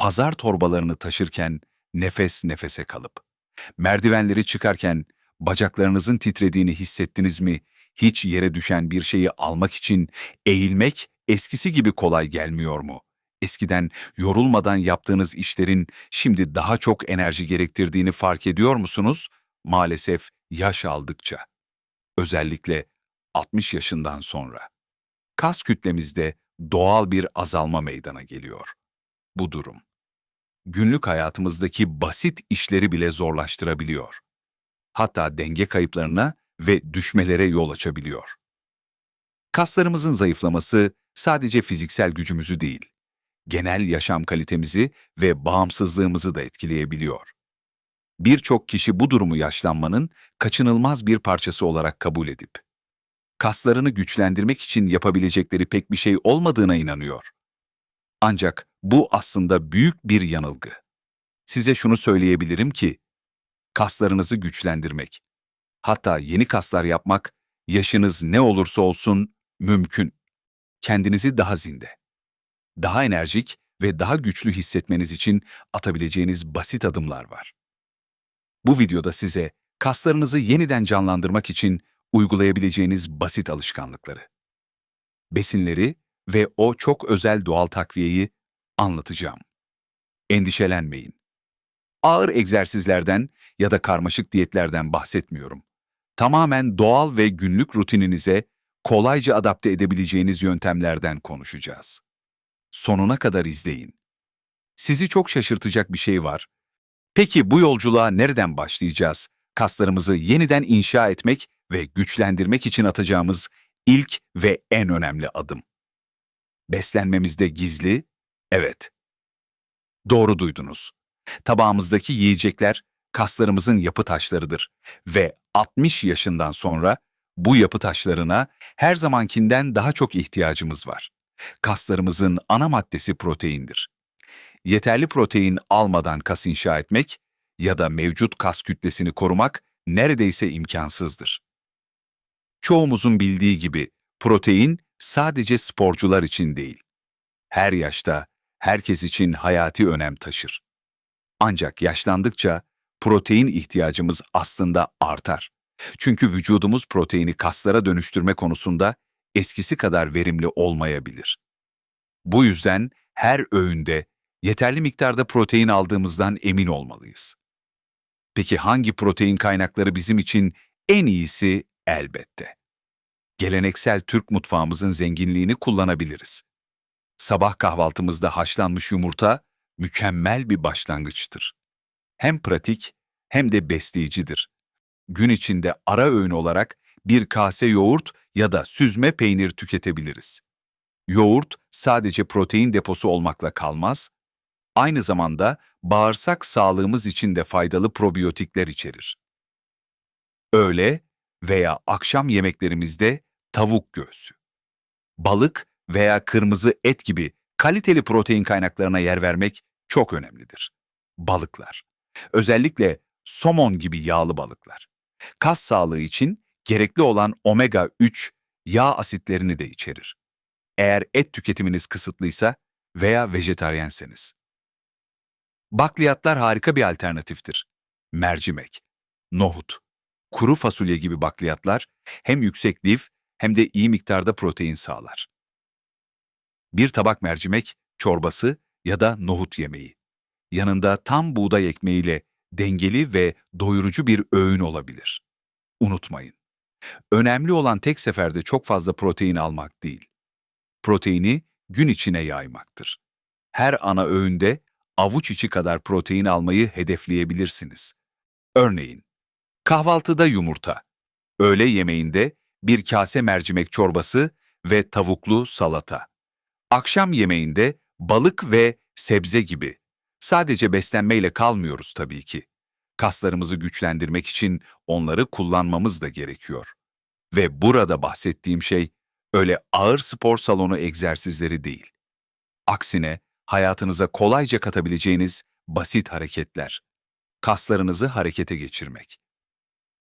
pazar torbalarını taşırken nefes nefese kalıp, merdivenleri çıkarken bacaklarınızın titrediğini hissettiniz mi? Hiç yere düşen bir şeyi almak için eğilmek eskisi gibi kolay gelmiyor mu? Eskiden yorulmadan yaptığınız işlerin şimdi daha çok enerji gerektirdiğini fark ediyor musunuz? Maalesef yaş aldıkça. Özellikle 60 yaşından sonra. Kas kütlemizde doğal bir azalma meydana geliyor. Bu durum günlük hayatımızdaki basit işleri bile zorlaştırabiliyor. Hatta denge kayıplarına ve düşmelere yol açabiliyor. Kaslarımızın zayıflaması sadece fiziksel gücümüzü değil, genel yaşam kalitemizi ve bağımsızlığımızı da etkileyebiliyor. Birçok kişi bu durumu yaşlanmanın kaçınılmaz bir parçası olarak kabul edip, kaslarını güçlendirmek için yapabilecekleri pek bir şey olmadığına inanıyor. Ancak bu aslında büyük bir yanılgı. Size şunu söyleyebilirim ki, kaslarınızı güçlendirmek, hatta yeni kaslar yapmak, yaşınız ne olursa olsun mümkün. Kendinizi daha zinde, daha enerjik ve daha güçlü hissetmeniz için atabileceğiniz basit adımlar var. Bu videoda size kaslarınızı yeniden canlandırmak için uygulayabileceğiniz basit alışkanlıkları, besinleri ve o çok özel doğal takviyeyi anlatacağım. Endişelenmeyin. Ağır egzersizlerden ya da karmaşık diyetlerden bahsetmiyorum. Tamamen doğal ve günlük rutininize kolayca adapte edebileceğiniz yöntemlerden konuşacağız. Sonuna kadar izleyin. Sizi çok şaşırtacak bir şey var. Peki bu yolculuğa nereden başlayacağız? Kaslarımızı yeniden inşa etmek ve güçlendirmek için atacağımız ilk ve en önemli adım. Beslenmemizde gizli, evet. Doğru duydunuz. Tabağımızdaki yiyecekler kaslarımızın yapı taşlarıdır ve 60 yaşından sonra bu yapı taşlarına her zamankinden daha çok ihtiyacımız var. Kaslarımızın ana maddesi proteindir. Yeterli protein almadan kas inşa etmek ya da mevcut kas kütlesini korumak neredeyse imkansızdır. Çoğumuzun bildiği gibi protein sadece sporcular için değil. Her yaşta, herkes için hayati önem taşır. Ancak yaşlandıkça protein ihtiyacımız aslında artar. Çünkü vücudumuz proteini kaslara dönüştürme konusunda eskisi kadar verimli olmayabilir. Bu yüzden her öğünde yeterli miktarda protein aldığımızdan emin olmalıyız. Peki hangi protein kaynakları bizim için en iyisi elbette? Geleneksel Türk mutfağımızın zenginliğini kullanabiliriz. Sabah kahvaltımızda haşlanmış yumurta mükemmel bir başlangıçtır. Hem pratik hem de besleyicidir. Gün içinde ara öğün olarak bir kase yoğurt ya da süzme peynir tüketebiliriz. Yoğurt sadece protein deposu olmakla kalmaz, aynı zamanda bağırsak sağlığımız için de faydalı probiyotikler içerir. Öğle veya akşam yemeklerimizde tavuk göğsü, balık veya kırmızı et gibi kaliteli protein kaynaklarına yer vermek çok önemlidir. Balıklar, özellikle somon gibi yağlı balıklar, kas sağlığı için gerekli olan omega 3 yağ asitlerini de içerir. Eğer et tüketiminiz kısıtlıysa veya vejetaryenseniz. Bakliyatlar harika bir alternatiftir. Mercimek, nohut, kuru fasulye gibi bakliyatlar hem yüksek lif hem de iyi miktarda protein sağlar. Bir tabak mercimek, çorbası ya da nohut yemeği. Yanında tam buğday ekmeğiyle dengeli ve doyurucu bir öğün olabilir. Unutmayın. Önemli olan tek seferde çok fazla protein almak değil. Proteini gün içine yaymaktır. Her ana öğünde avuç içi kadar protein almayı hedefleyebilirsiniz. Örneğin, kahvaltıda yumurta, öğle yemeğinde bir kase mercimek çorbası ve tavuklu salata. Akşam yemeğinde balık ve sebze gibi. Sadece beslenmeyle kalmıyoruz tabii ki. Kaslarımızı güçlendirmek için onları kullanmamız da gerekiyor. Ve burada bahsettiğim şey öyle ağır spor salonu egzersizleri değil. Aksine hayatınıza kolayca katabileceğiniz basit hareketler. Kaslarınızı harekete geçirmek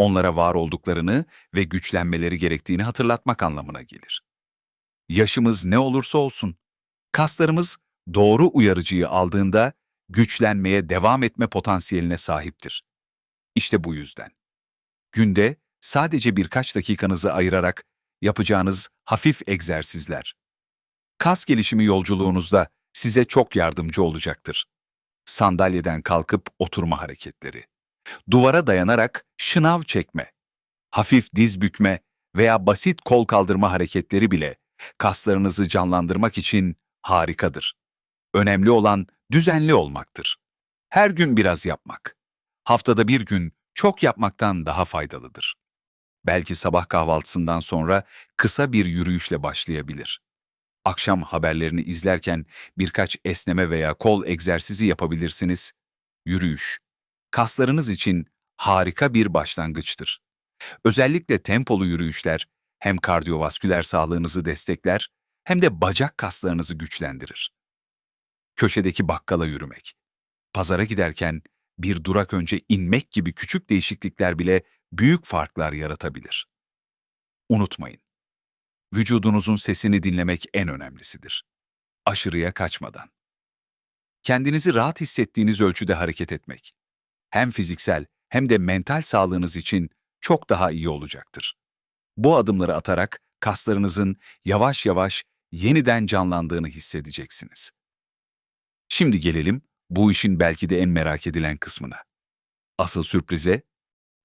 onlara var olduklarını ve güçlenmeleri gerektiğini hatırlatmak anlamına gelir. Yaşımız ne olursa olsun, kaslarımız doğru uyarıcıyı aldığında güçlenmeye devam etme potansiyeline sahiptir. İşte bu yüzden. Günde sadece birkaç dakikanızı ayırarak yapacağınız hafif egzersizler. Kas gelişimi yolculuğunuzda size çok yardımcı olacaktır. Sandalyeden kalkıp oturma hareketleri. Duvara dayanarak şınav çekme. Hafif diz bükme veya basit kol kaldırma hareketleri bile kaslarınızı canlandırmak için harikadır. Önemli olan düzenli olmaktır. Her gün biraz yapmak. Haftada bir gün çok yapmaktan daha faydalıdır. Belki sabah kahvaltısından sonra kısa bir yürüyüşle başlayabilir. Akşam haberlerini izlerken birkaç esneme veya kol egzersizi yapabilirsiniz. Yürüyüş, kaslarınız için harika bir başlangıçtır. Özellikle tempolu yürüyüşler hem kardiyovasküler sağlığınızı destekler hem de bacak kaslarınızı güçlendirir. Köşedeki bakkala yürümek. Pazara giderken bir durak önce inmek gibi küçük değişiklikler bile büyük farklar yaratabilir. Unutmayın, vücudunuzun sesini dinlemek en önemlisidir. Aşırıya kaçmadan. Kendinizi rahat hissettiğiniz ölçüde hareket etmek. Hem fiziksel hem de mental sağlığınız için çok daha iyi olacaktır. Bu adımları atarak kaslarınızın yavaş yavaş yeniden canlandığını hissedeceksiniz. Şimdi gelelim bu işin belki de en merak edilen kısmına. Asıl sürprize,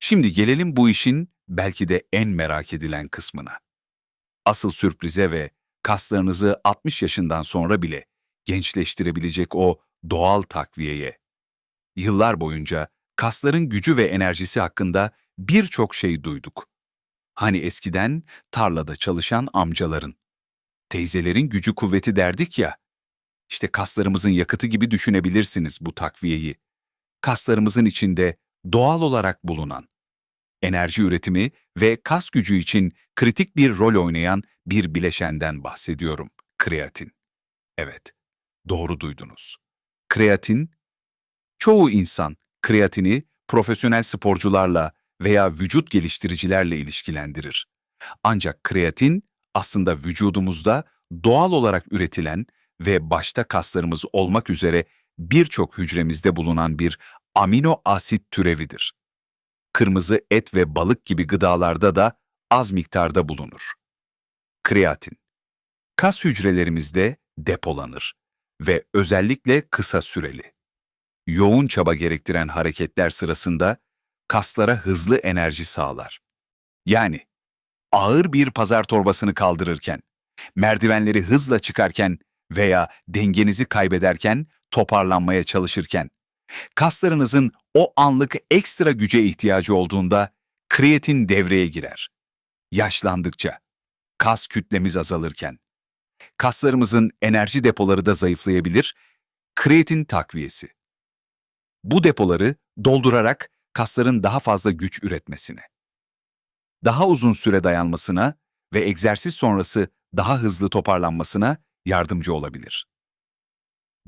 şimdi gelelim bu işin belki de en merak edilen kısmına. Asıl sürprize ve kaslarınızı 60 yaşından sonra bile gençleştirebilecek o doğal takviyeye. Yıllar boyunca kasların gücü ve enerjisi hakkında birçok şey duyduk. Hani eskiden tarlada çalışan amcaların, teyzelerin gücü kuvveti derdik ya, işte kaslarımızın yakıtı gibi düşünebilirsiniz bu takviyeyi. Kaslarımızın içinde doğal olarak bulunan, enerji üretimi ve kas gücü için kritik bir rol oynayan bir bileşenden bahsediyorum, kreatin. Evet, doğru duydunuz. Kreatin, çoğu insan kreatini profesyonel sporcularla veya vücut geliştiricilerle ilişkilendirir. Ancak kreatin aslında vücudumuzda doğal olarak üretilen ve başta kaslarımız olmak üzere birçok hücremizde bulunan bir amino asit türevidir. Kırmızı et ve balık gibi gıdalarda da az miktarda bulunur. Kreatin Kas hücrelerimizde depolanır ve özellikle kısa süreli. Yoğun çaba gerektiren hareketler sırasında kaslara hızlı enerji sağlar. Yani ağır bir pazar torbasını kaldırırken, merdivenleri hızla çıkarken veya dengenizi kaybederken, toparlanmaya çalışırken, kaslarınızın o anlık ekstra güce ihtiyacı olduğunda kreatin devreye girer. Yaşlandıkça, kas kütlemiz azalırken, kaslarımızın enerji depoları da zayıflayabilir, kreatin takviyesi. Bu depoları doldurarak kasların daha fazla güç üretmesine, daha uzun süre dayanmasına ve egzersiz sonrası daha hızlı toparlanmasına yardımcı olabilir.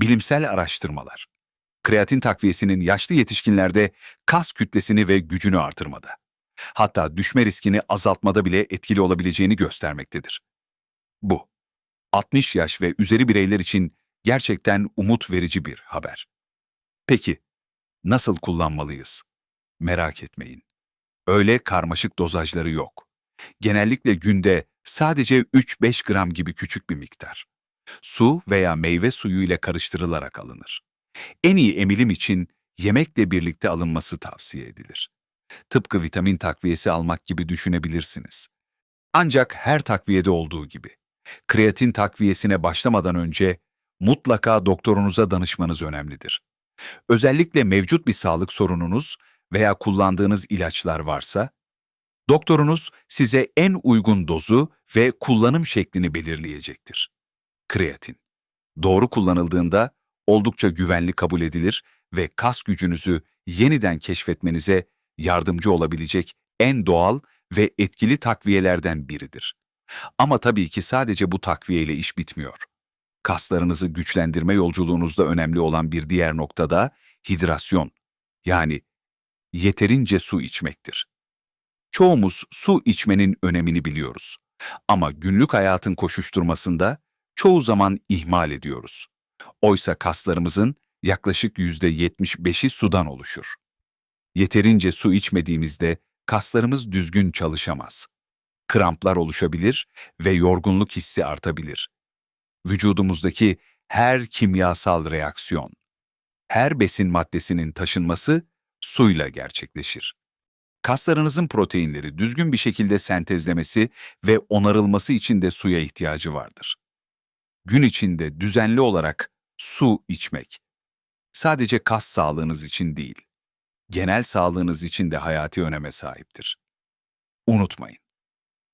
Bilimsel araştırmalar, kreatin takviyesinin yaşlı yetişkinlerde kas kütlesini ve gücünü artırmada, hatta düşme riskini azaltmada bile etkili olabileceğini göstermektedir. Bu, 60 yaş ve üzeri bireyler için gerçekten umut verici bir haber. Peki, nasıl kullanmalıyız? Merak etmeyin. Öyle karmaşık dozajları yok. Genellikle günde sadece 3-5 gram gibi küçük bir miktar. Su veya meyve suyu ile karıştırılarak alınır. En iyi emilim için yemekle birlikte alınması tavsiye edilir. Tıpkı vitamin takviyesi almak gibi düşünebilirsiniz. Ancak her takviyede olduğu gibi, kreatin takviyesine başlamadan önce mutlaka doktorunuza danışmanız önemlidir. Özellikle mevcut bir sağlık sorununuz veya kullandığınız ilaçlar varsa, doktorunuz size en uygun dozu ve kullanım şeklini belirleyecektir. Kreatin. Doğru kullanıldığında oldukça güvenli kabul edilir ve kas gücünüzü yeniden keşfetmenize yardımcı olabilecek en doğal ve etkili takviyelerden biridir. Ama tabii ki sadece bu takviye ile iş bitmiyor. Kaslarınızı güçlendirme yolculuğunuzda önemli olan bir diğer nokta da hidrasyon, yani yeterince su içmektir. Çoğumuz su içmenin önemini biliyoruz. Ama günlük hayatın koşuşturmasında çoğu zaman ihmal ediyoruz. Oysa kaslarımızın yaklaşık %75'i sudan oluşur. Yeterince su içmediğimizde kaslarımız düzgün çalışamaz. Kramplar oluşabilir ve yorgunluk hissi artabilir. Vücudumuzdaki her kimyasal reaksiyon, her besin maddesinin taşınması suyla gerçekleşir. Kaslarınızın proteinleri düzgün bir şekilde sentezlemesi ve onarılması için de suya ihtiyacı vardır. Gün içinde düzenli olarak su içmek, sadece kas sağlığınız için değil, genel sağlığınız için de hayati öneme sahiptir. Unutmayın,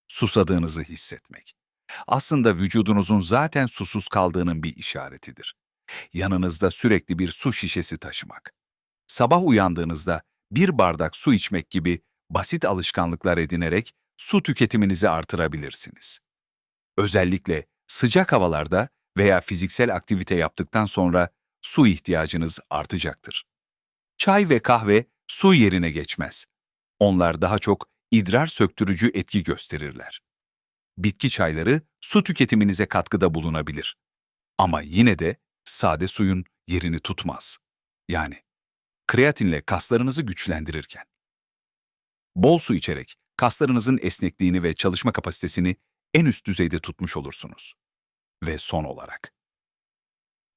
susadığınızı hissetmek. Aslında vücudunuzun zaten susuz kaldığının bir işaretidir. Yanınızda sürekli bir su şişesi taşımak. Sabah uyandığınızda bir bardak su içmek gibi basit alışkanlıklar edinerek su tüketiminizi artırabilirsiniz. Özellikle sıcak havalarda veya fiziksel aktivite yaptıktan sonra su ihtiyacınız artacaktır. Çay ve kahve su yerine geçmez. Onlar daha çok idrar söktürücü etki gösterirler. Bitki çayları su tüketiminize katkıda bulunabilir. Ama yine de sade suyun yerini tutmaz. Yani kreatinle kaslarınızı güçlendirirken. Bol su içerek kaslarınızın esnekliğini ve çalışma kapasitesini en üst düzeyde tutmuş olursunuz. Ve son olarak,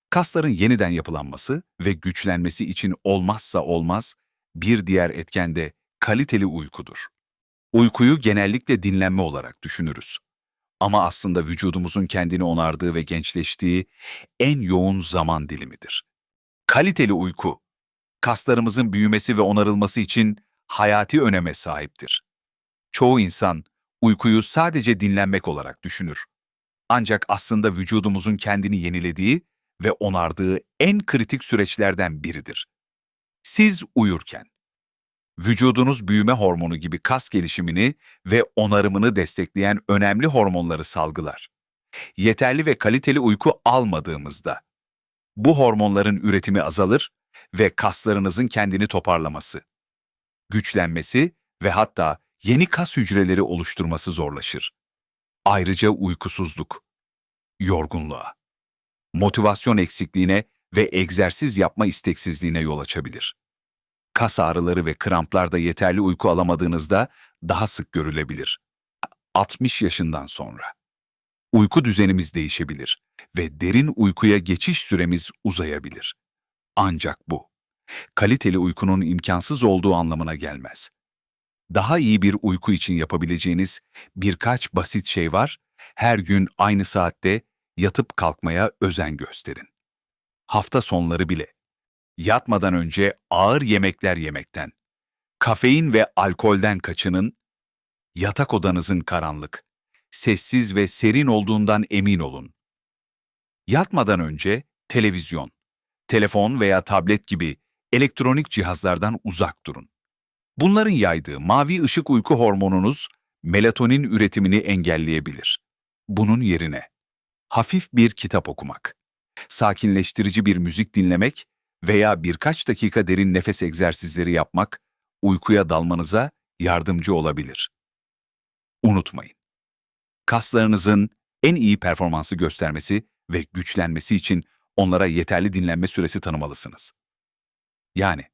kasların yeniden yapılanması ve güçlenmesi için olmazsa olmaz bir diğer etken de kaliteli uykudur. Uykuyu genellikle dinlenme olarak düşünürüz. Ama aslında vücudumuzun kendini onardığı ve gençleştiği en yoğun zaman dilimidir. Kaliteli uyku, kaslarımızın büyümesi ve onarılması için hayati öneme sahiptir. Çoğu insan uykuyu sadece dinlenmek olarak düşünür. Ancak aslında vücudumuzun kendini yenilediği ve onardığı en kritik süreçlerden biridir. Siz uyurken, vücudunuz büyüme hormonu gibi kas gelişimini ve onarımını destekleyen önemli hormonları salgılar. Yeterli ve kaliteli uyku almadığımızda, bu hormonların üretimi azalır ve kaslarınızın kendini toparlaması, güçlenmesi ve hatta yeni kas hücreleri oluşturması zorlaşır. Ayrıca uykusuzluk, yorgunluğa, motivasyon eksikliğine ve egzersiz yapma isteksizliğine yol açabilir. Kas ağrıları ve kramplar da yeterli uyku alamadığınızda daha sık görülebilir. 60 yaşından sonra. Uyku düzenimiz değişebilir ve derin uykuya geçiş süremiz uzayabilir. Ancak bu, kaliteli uykunun imkansız olduğu anlamına gelmez. Daha iyi bir uyku için yapabileceğiniz birkaç basit şey var, her gün aynı saatte yatıp kalkmaya özen gösterin. Hafta sonları bile. Yatmadan önce ağır yemekler yemekten, kafein ve alkolden kaçının, yatak odanızın karanlık, sessiz ve serin olduğundan emin olun. Yatmadan önce televizyon, telefon veya tablet gibi elektronik cihazlardan uzak durun. Bunların yaydığı mavi ışık uyku hormonunuz melatonin üretimini engelleyebilir. Bunun yerine hafif bir kitap okumak, sakinleştirici bir müzik dinlemek veya birkaç dakika derin nefes egzersizleri yapmak uykuya dalmanıza yardımcı olabilir. Unutmayın. Kaslarınızın en iyi performansı göstermesi ve güçlenmesi için onlara yeterli dinlenme süresi tanımalısınız. Yani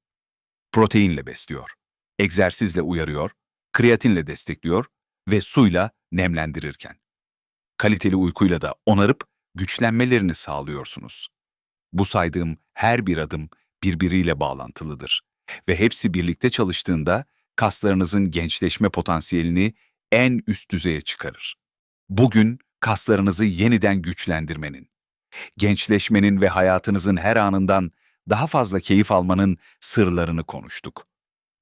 proteinle besliyor, egzersizle uyarıyor, kreatinle destekliyor ve suyla nemlendirirken. Kaliteli uykuyla da onarıp güçlenmelerini sağlıyorsunuz. Bu saydığım her bir adım birbiriyle bağlantılıdır ve hepsi birlikte çalıştığında kaslarınızın gençleşme potansiyelini en üst düzeye çıkarır. Bugün kaslarınızı yeniden güçlendirmenin, gençleşmenin ve hayatınızın her anından daha fazla keyif almanın sırlarını konuştuk.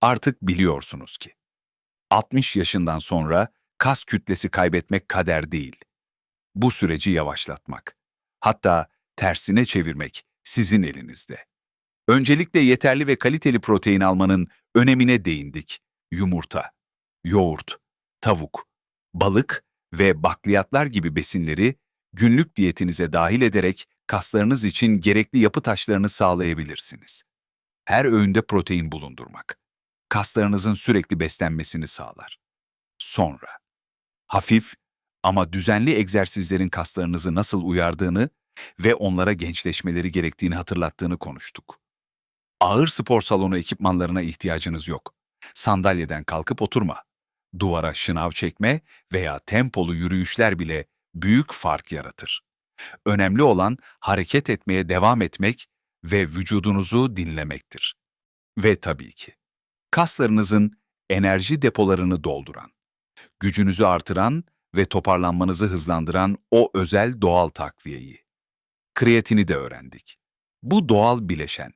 Artık biliyorsunuz ki 60 yaşından sonra kas kütlesi kaybetmek kader değil. Bu süreci yavaşlatmak, hatta tersine çevirmek sizin elinizde. Öncelikle yeterli ve kaliteli protein almanın önemine değindik. Yumurta, yoğurt, tavuk, balık ve bakliyatlar gibi besinleri günlük diyetinize dahil ederek kaslarınız için gerekli yapı taşlarını sağlayabilirsiniz. Her öğünde protein bulundurmak, kaslarınızın sürekli beslenmesini sağlar. Sonra, hafif ama düzenli egzersizlerin kaslarınızı nasıl uyardığını ve onlara gençleşmeleri gerektiğini hatırlattığını konuştuk. Ağır spor salonu ekipmanlarına ihtiyacınız yok. Sandalyeden kalkıp oturma. Duvara şınav çekme veya tempolu yürüyüşler bile büyük fark yaratır. Önemli olan hareket etmeye devam etmek ve vücudunuzu dinlemektir. Ve tabii ki kaslarınızın enerji depolarını dolduran, gücünüzü artıran ve toparlanmanızı hızlandıran o özel doğal takviyeyi. Kreatini de öğrendik. Bu doğal bileşen.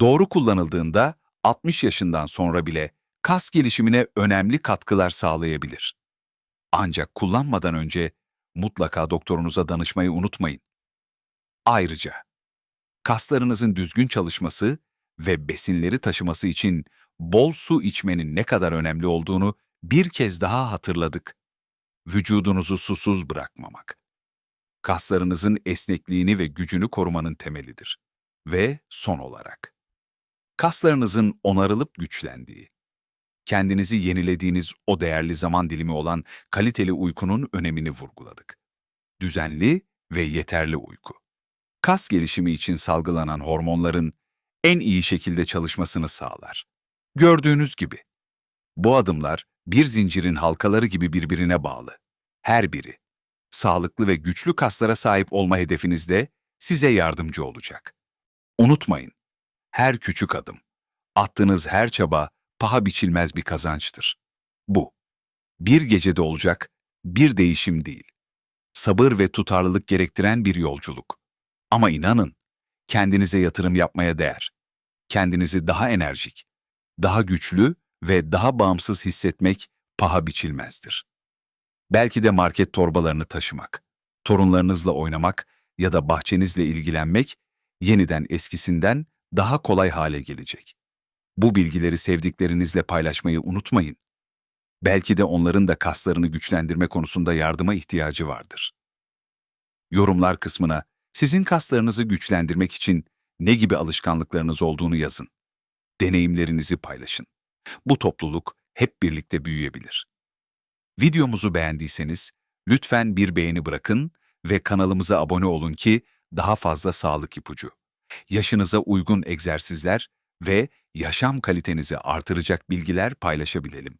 Doğru kullanıldığında 60 yaşından sonra bile kas gelişimine önemli katkılar sağlayabilir. Ancak kullanmadan önce mutlaka doktorunuza danışmayı unutmayın. Ayrıca kaslarınızın düzgün çalışması ve besinleri taşıması için bol su içmenin ne kadar önemli olduğunu bir kez daha hatırladık. Vücudunuzu susuz bırakmamak. Kaslarınızın esnekliğini ve gücünü korumanın temelidir. Ve son olarak, kaslarınızın onarılıp güçlendiği, kendinizi yenilediğiniz o değerli zaman dilimi olan kaliteli uykunun önemini vurguladık. Düzenli ve yeterli uyku. Kas gelişimi için salgılanan hormonların en iyi şekilde çalışmasını sağlar. Gördüğünüz gibi, bu adımlar bir zincirin halkaları gibi birbirine bağlı. Her biri, sağlıklı ve güçlü kaslara sahip olma hedefinizde size yardımcı olacak. Unutmayın, her küçük adım, attığınız her çaba paha biçilmez bir kazançtır. Bu, bir gecede olacak bir değişim değil. Sabır ve tutarlılık gerektiren bir yolculuk. Ama inanın, kendinize yatırım yapmaya değer. Kendinizi daha enerjik, daha güçlü ve daha bağımsız hissetmek paha biçilmezdir. Belki de market torbalarını taşımak, torunlarınızla oynamak ya da bahçenizle ilgilenmek yeniden eskisinden daha kolay hale gelecek. Bu bilgileri sevdiklerinizle paylaşmayı unutmayın. Belki de onların da kaslarını güçlendirme konusunda yardıma ihtiyacı vardır. Yorumlar kısmına sizin kaslarınızı güçlendirmek için ne gibi alışkanlıklarınız olduğunu yazın. Deneyimlerinizi paylaşın. Bu topluluk hep birlikte büyüyebilir. Videomuzu beğendiyseniz lütfen bir beğeni bırakın ve kanalımıza abone olun ki daha fazla sağlık ipucu, yaşınıza uygun egzersizler ve yaşam kalitenizi artıracak bilgiler paylaşabilelim.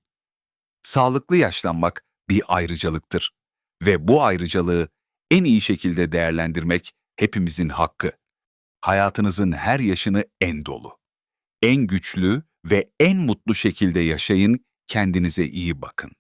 Sağlıklı yaşlanmak bir ayrıcalıktır ve bu ayrıcalığı en iyi şekilde değerlendirmek hepimizin hakkı. Hayatınızın her yaşını en dolu, en güçlü ve en mutlu şekilde yaşayın, kendinize iyi bakın.